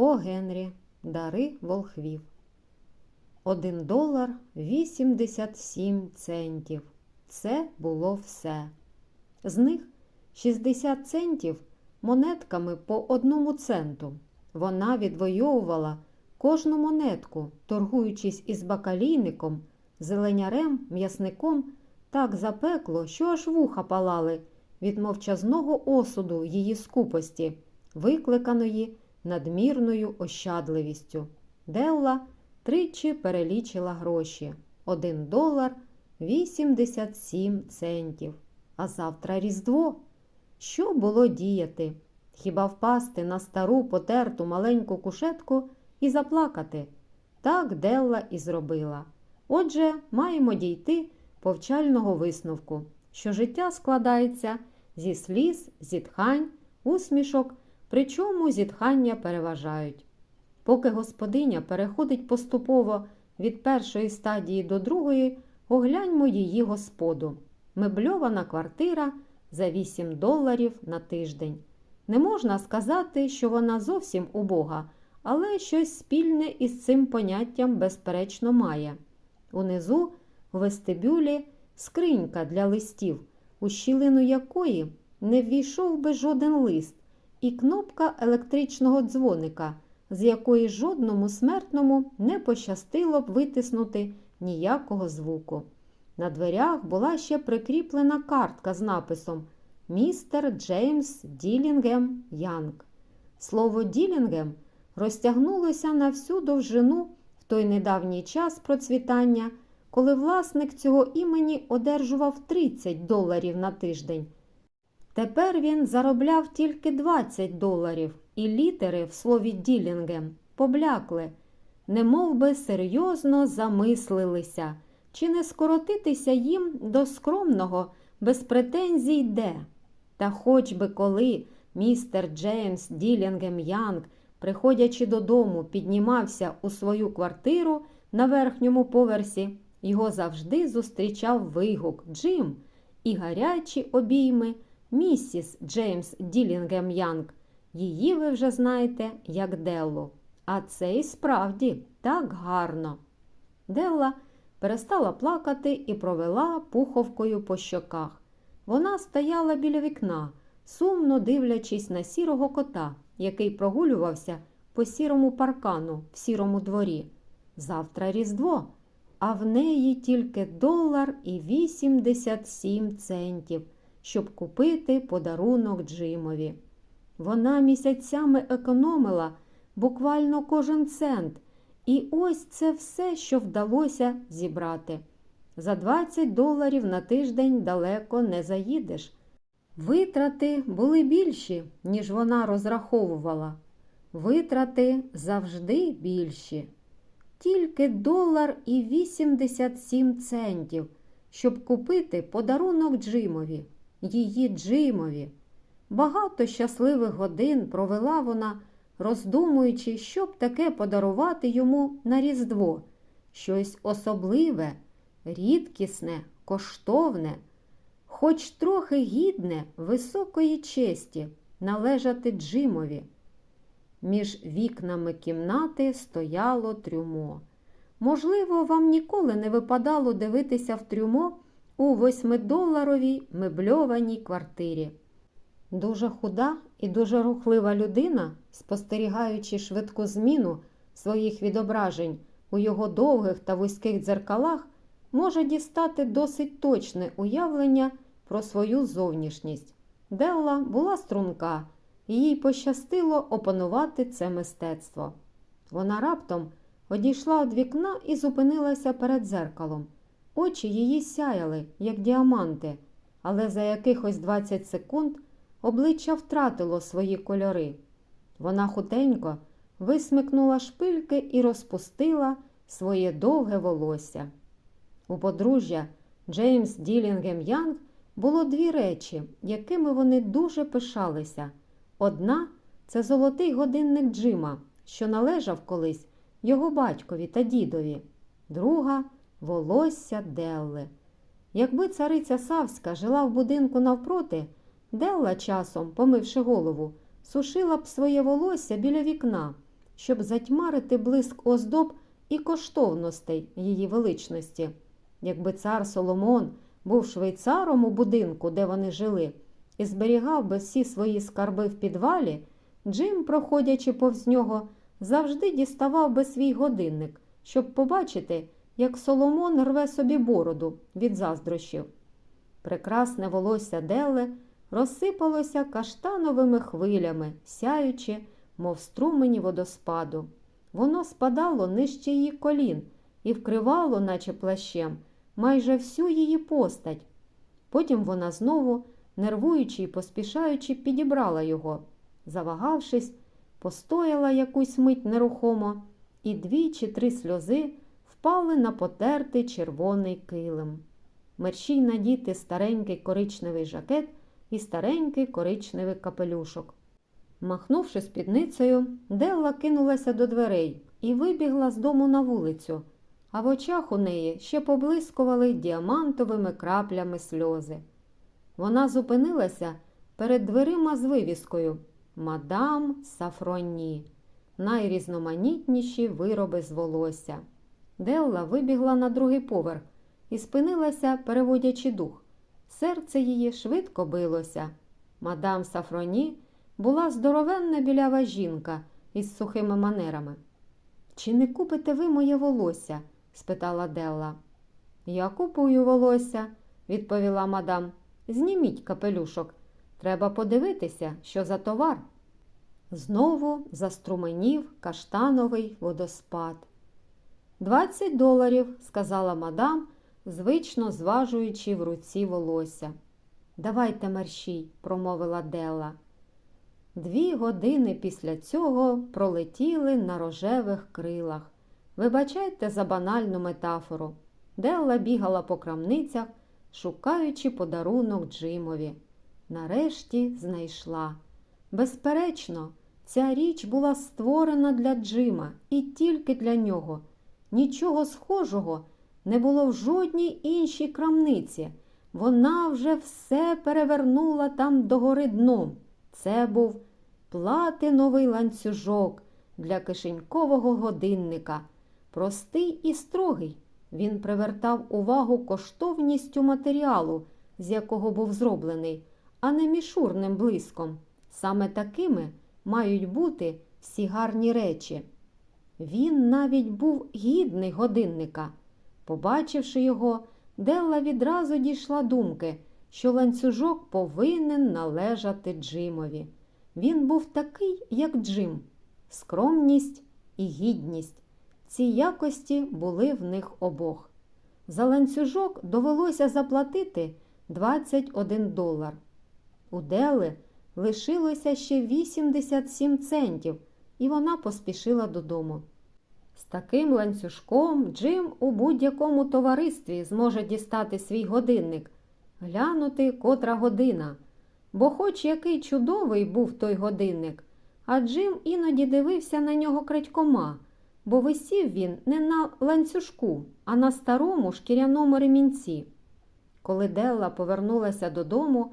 О Генрі, дари волхвів. Один долар 87 центів. Це було все. З них 60 центів монетками по одному центу. Вона відвоювала кожну монетку, торгуючись із бакалійником, зеленярем, м'ясником, так запекло, що аж вуха палали від мовчазного осуду її скупості, викликаної надмірною ощадливістю. Делла тричі перелічила гроші. Один долар 87 центів. А завтра Різдво. Що було діяти? Хіба впасти на стару потерту маленьку кушетку і заплакати? Так Делла і зробила. Отже, маємо дійти повчального висновку, що життя складається зі сліз, зітхань, усмішок, причому зітхання переважають. Поки господиня переходить поступово від першої стадії до другої, огляньмо її господу. Мебльована квартира за 8 доларів на тиждень. Не можна сказати, що вона зовсім убога, але щось спільне із цим поняттям безперечно має. Унизу, в вестибюлі, скринька для листів, у щілину якої не ввійшов би жоден лист, і кнопка електричного дзвоника, з якої жодному смертному не пощастило б витиснути ніякого звуку. На дверях була ще прикріплена картка з написом Містер Джеймс Ділінгем Янг. Слово Ділінгем розтягнулося на всю довжину в той недавній час процвітання, коли власник цього імені одержував 30 доларів на тиждень. Тепер він заробляв тільки 20 доларів, і літери в слові Ділінгем поблякли, немов би серйозно замислилися, чи не скоротитися їм до скромного, без претензій де. Та хоч би коли містер Джеймс Ділінгем Янг, приходячи додому, піднімався у свою квартиру на верхньому поверсі, його завжди зустрічав вигук Джим і гарячі обійми місіс Джеймс Ділінгем Янг. Її ви вже знаєте, як Деллу. А це і справді так гарно. Делла перестала плакати і провела пуховкою по щоках. Вона стояла біля вікна, сумно дивлячись на сірого кота, який прогулювався по сірому паркану в сірому дворі. Завтра Різдво, а в неї тільки долар і 87 центів, щоб купити подарунок Джимові. Вона місяцями економила буквально кожен цент, і ось це все, що вдалося зібрати. За 20 доларів на тиждень далеко не заїдеш. Витрати були більші, ніж вона розраховувала. Витрати завжди більші. Тільки долар і 87 центів, щоб купити подарунок Джимові, її Джимові. Багато щасливих годин провела вона, роздумуючи, щоб таке подарувати йому на Різдво, щось особливе, рідкісне, коштовне, хоч трохи гідне високої честі належати Джимові. Між вікнами кімнати стояло трюмо. Можливо, вам ніколи не випадало дивитися в трюмо у восьмидоларовій мебльованій квартирі. Дуже худа і дуже рухлива людина, спостерігаючи швидку зміну своїх відображень у його довгих та вузьких дзеркалах, може дістати досить точне уявлення про свою зовнішність. Делла була струнка, і їй пощастило опанувати це мистецтво. Вона раптом одійшла від вікна і зупинилася перед дзеркалом. Очі її сяяли, як діаманти, але за якихось 20 секунд обличчя втратило свої кольори. Вона хутенько висмикнула шпильки і розпустила своє довге волосся. У подружжя Джеймс Ділінгем Янг було дві речі, якими вони дуже пишалися. Одна це золотий годинник Джима, що належав колись його батькові та дідові, друга волосся Делли. Якби цариця Савська жила в будинку навпроти, Делла часом, помивши голову, сушила б своє волосся біля вікна щоб затьмарити блиск оздоб і коштовностей її величності. Якби цар Соломон був швейцаром у будинку, де вони жили, і зберігав би всі свої скарби в підвалі, Джим, проходячи повз нього, завжди діставав би свій годинник, щоб побачити, як Соломон рве собі бороду від заздрощів. Прекрасне волосся Делли розсипалося каштановими хвилями, сяючи, мов струмені водоспаду. Воно спадало нижче її колін і вкривало, наче плащем, майже всю її постать. Потім вона знову, нервуючи і поспішаючи, підібрала його. Завагавшись, постояла якусь мить нерухомо, і дві чи три сльози впали на потертий червоний килим. Мерщій надіти старенький коричневий жакет і старенький коричневий капелюшок. Махнувши спідницею, Делла кинулася до дверей і вибігла з дому на вулицю, а в очах у неї ще поблискували діамантовими краплями сльози. Вона зупинилася перед дверима з вивіскою Мадам Сафроні, найрізноманітніші вироби з волосся. Делла вибігла на другий поверх і спинилася, переводячи дух. Серце її швидко билося. Мадам Сафроні була здоровенна білява жінка із сухими манерами. Чи не купите ви моє волосся? спитала Делла. Я купую волосся, відповіла мадам. Зніміть капелюшок. Треба подивитися, що за товар. Знову заструменів каштановий водоспад. Двадцять доларів, сказала мадам, звично зважуючи в руці волосся. Давайте мерщій, промовила Делла. Дві години після цього пролетіли на рожевих крилах. Вибачайте за банальну метафору. Делла бігала по крамницях, шукаючи подарунок Джимові. Нарешті знайшла. Безперечно, ця річ була створена для Джима і тільки для нього. Нічого схожого не було в жодній іншій крамниці. Вона вже все перевернула там догори дном. Це був платиновий ланцюжок для кишенькового годинника. Простий і строгий. Він привертав увагу коштовністю матеріалу, з якого був зроблений, а не мішурним блиском. Саме такими мають бути всі гарні речі. Він навіть був гідний годинника. Побачивши його, Делла відразу дійшла думки, що ланцюжок повинен належати Джимові. Він був такий, як Джим, скромність і гідність. Ці якості були в них обох. За ланцюжок довелося заплатити 21 долар. У Дели лишилося ще 87 центів, і вона поспішила додому. З таким ланцюжком Джим у будь-якому товаристві зможе дістати свій годинник, глянути котра година. Бо хоч який чудовий був той годинник, а Джим іноді дивився на нього крадькома, бо висів він не на ланцюжку, а на старому шкіряному ремінці. Коли Делла повернулася додому,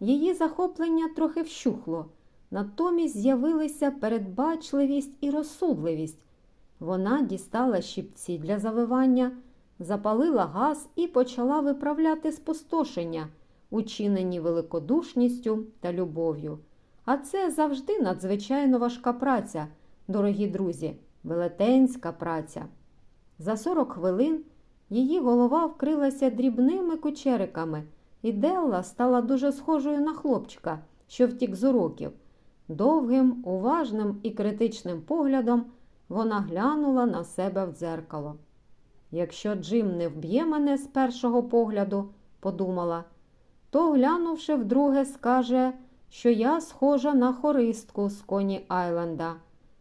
її захоплення трохи вщухло, натомість з'явилися передбачливість і розсудливість. Вона дістала щипці для завивання, запалила газ і почала виправляти спустошення, учинені великодушністю та любов'ю. А це завжди надзвичайно важка праця, дорогі друзі, велетенська праця. За 40 хвилин її голова вкрилася дрібними кучериками, і Делла стала дуже схожою на хлопчика, що втік з уроків. Довгим, уважним і критичним поглядом вона глянула на себе в дзеркало. Якщо Джим не вб'є мене з першого погляду, подумала, то, глянувши вдруге, скаже, що я схожа на хористку з коні Айленда.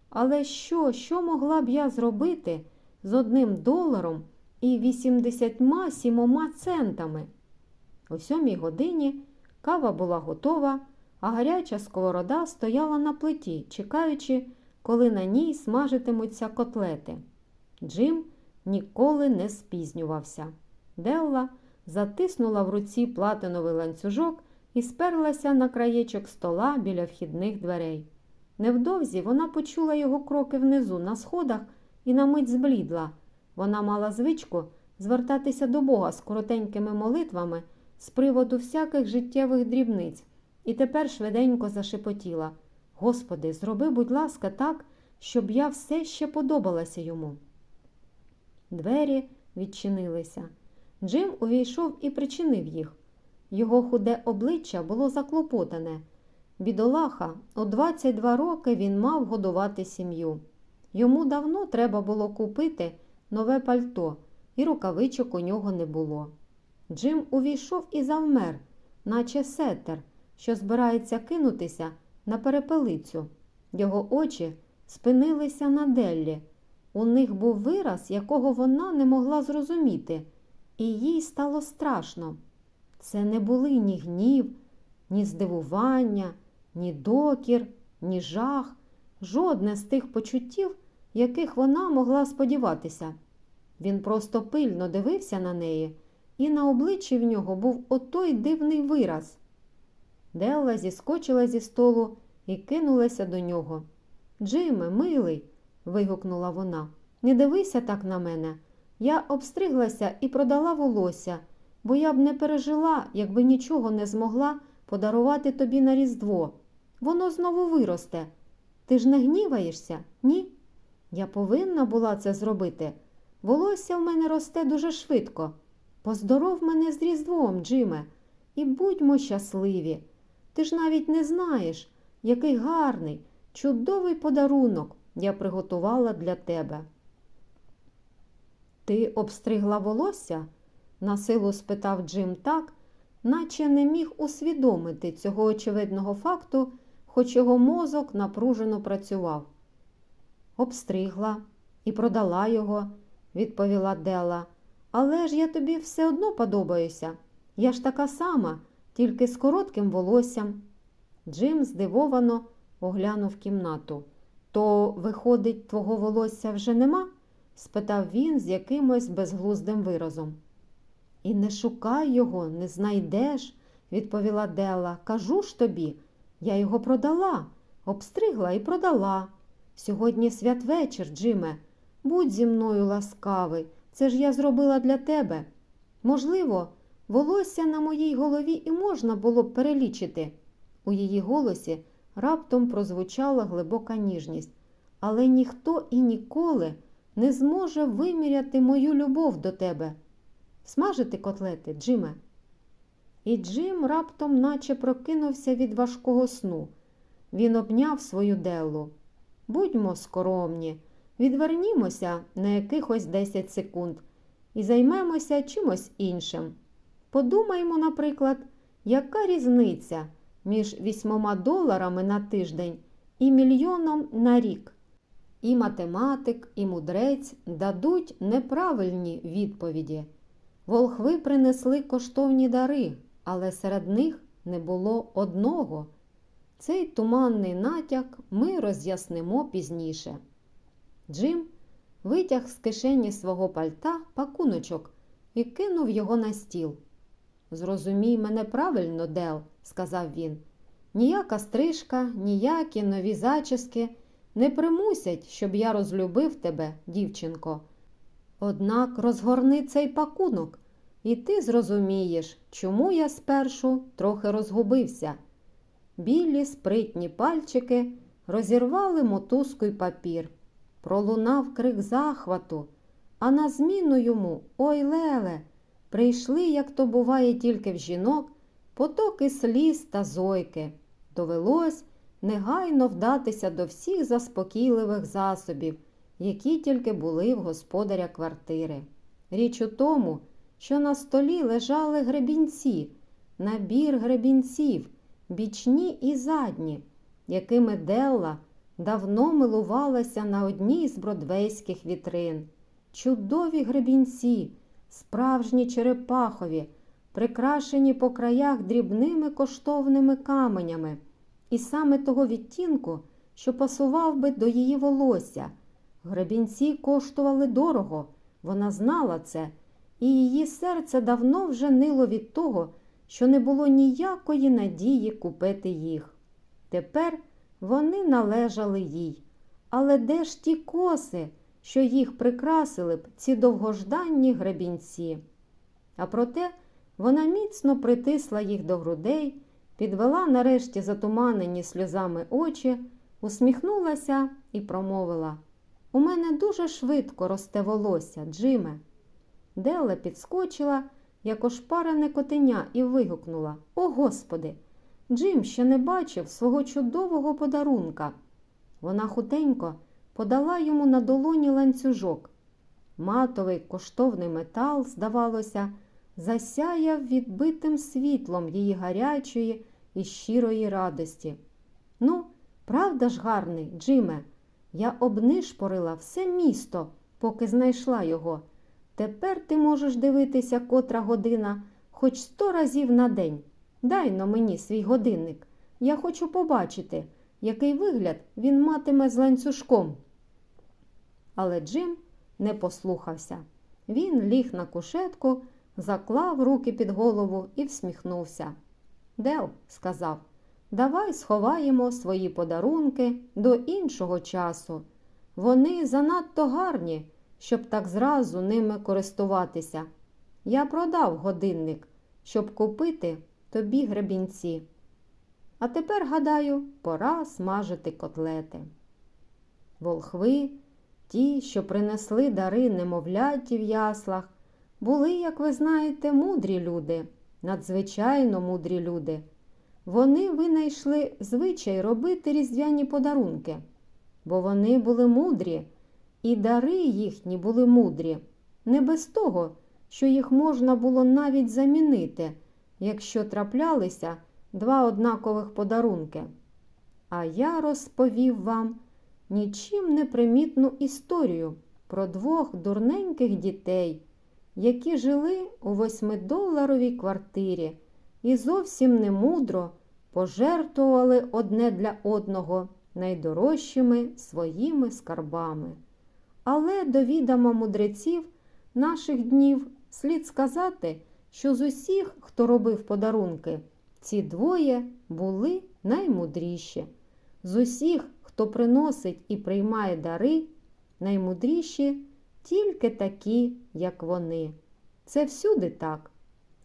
Але що, що могла б я зробити з одним доларом і 87 центами? О сьомій годині кава була готова, а гаряча сковорода стояла на плиті, чекаючи, коли на ній смажитимуться котлети. Джим ніколи не спізнювався. Делла затиснула в руці платиновий ланцюжок і сперлася на краєчок стола біля вхідних дверей. Невдовзі вона почула його кроки внизу на сходах і на мить зблідла. Вона мала звичку звертатися до Бога з коротенькими молитвами з приводу всяких життєвих дрібниць, і тепер швиденько зашепотіла Господи, зроби, будь ласка, так, щоб я все ще подобалася йому. Двері відчинилися. Джим увійшов і причинив їх. Його худе обличчя було заклопотане. Бідолаха, у 22 роки він мав годувати сім'ю. Йому давно треба було купити нове пальто, і рукавичок у нього не було. Джим увійшов і завмер, наче сетер, що збирається кинутися на перепелицю. Його очі спинилися на Деллі. У них був вираз, якого вона не могла зрозуміти, і їй стало страшно. Це не були ні гнів, ні здивування, ні докір, ні жах, жодне з тих почуттів, яких вона могла сподіватися. Він просто пильно дивився на неї, і на обличчі в нього був отой дивний вираз. Делла зіскочила зі столу і кинулася до нього. Джиме, милий, вигукнула вона, не дивися так на мене. Я обстриглася і продала волосся, бо я б не пережила, якби нічого не змогла подарувати тобі на Різдво. Воно знову виросте. Ти ж не гніваєшся, ні? Я повинна була це зробити. Волосся в мене росте дуже швидко. Поздоров мене з Різдвом, Джиме, і будьмо щасливі. Ти ж навіть не знаєш, який гарний, чудовий подарунок я приготувала для тебе. Ти обстригла волосся? насилу спитав Джим так, наче не міг усвідомити цього очевидного факту, хоч його мозок напружено працював. Обстригла і продала його, відповіла Дела. Але ж я тобі все одно подобаюся. Я ж така сама, тільки з коротким волоссям. Джим здивовано оглянув кімнату. То, виходить, твого волосся вже нема? спитав він з якимось безглуздим виразом. І не шукай його, не знайдеш, відповіла Дела. Кажу ж тобі, я його продала, обстригла і продала. Сьогодні святвечір, Джиме, будь зі мною ласкавий, це ж я зробила для тебе. Можливо, волосся на моїй голові і можна було б перелічити. У її голосі раптом прозвучала глибока ніжність, але ніхто і ніколи не зможе виміряти мою любов до тебе. Смажити котлети, Джиме. І Джим раптом наче прокинувся від важкого сну. Він обняв свою Деллу. Будьмо скоромні, відвернімося на якихось 10 секунд і займемося чимось іншим. Подумаймо, наприклад, яка різниця між вісьмома доларами на тиждень і мільйоном на рік. І математик, і мудрець дадуть неправильні відповіді. Волхви принесли коштовні дари, але серед них не було одного. Цей туманний натяк ми роз'яснимо пізніше. Джим витяг з кишені свого пальта пакуночок і кинув його на стіл. Зрозумій мене правильно, Дел, сказав він. Ніяка стрижка, ніякі нові зачіски не примусять, щоб я розлюбив тебе, дівчинко. Однак розгорни цей пакунок, і ти зрозумієш, чому я спершу трохи розгубився. Білі спритні пальчики розірвали мотузку й папір. Пролунав крик захвату, а на зміну йому, ой леле, прийшли, як то буває тільки в жінок, потоки сліз та зойки. Довелось негайно вдатися до всіх заспокійливих засобів, які тільки були в господаря квартири. Річ у тому, що на столі лежали гребінці, набір гребінців, бічні і задні, якими Делла давно милувалася на одній з бродвейських вітрин. Чудові гребінці, справжні черепахові, прикрашені по краях дрібними коштовними каменями, і саме того відтінку, що пасував би до її волосся. Гребінці коштували дорого, вона знала це, і її серце давно вже нило від того, що не було ніякої надії купити їх. Тепер вони належали їй. Але де ж ті коси, що їх прикрасили б ці довгожданні гребінці? А проте вона міцно притисла їх до грудей, підвела нарешті затуманені сльозами очі, усміхнулася і промовила У мене дуже швидко росте волосся, Джиме. Делла підскочила, як ошпарене котеня, і вигукнула О, Господи! Джим ще не бачив свого чудового подарунка. Вона хутенько подала йому на долоні ланцюжок. Матовий коштовний метал, здавалося, засяяв відбитим світлом її гарячої і щирої радості. Ну, правда ж гарний, Джиме, я обнишпорила все місто, поки знайшла його. Тепер ти можеш дивитися котра година хоч сто разів на день. Дай но мені свій годинник. Я хочу побачити, який вигляд він матиме з ланцюжком. Але Джим не послухався. Він ліг на кушетку, заклав руки під голову і всміхнувся. Дел, сказав, давай сховаємо свої подарунки до іншого часу. Вони занадто гарні, щоб так зразу ними користуватися. Я продав годинник, щоб купити тобі гребінці. А тепер, гадаю, пора смажити котлети. Волхви, ті, що принесли дари немовляті в яслах, були, як ви знаєте, мудрі люди, надзвичайно мудрі люди. Вони винайшли звичай робити різдвяні подарунки, бо вони були мудрі, і дари їхні були мудрі, не без того, що їх можна було навіть замінити, якщо траплялися два однакових подарунки. А я розповів вам нічим не примітну історію про двох дурненьких дітей, які жили у восьмидоларовій квартирі і зовсім не мудро пожертвували одне для одного найдорожчими своїми скарбами. Але до відома мудреців наших днів слід сказати, що з усіх, хто робив подарунки, ці двоє були наймудріші. З усіх, хто приносить і приймає дари, наймудріші тільки такі, як вони. Це всюди так.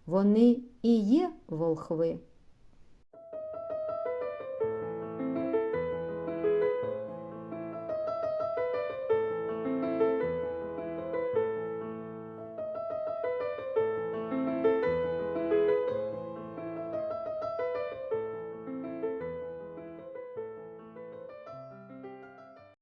Вони і є волхви.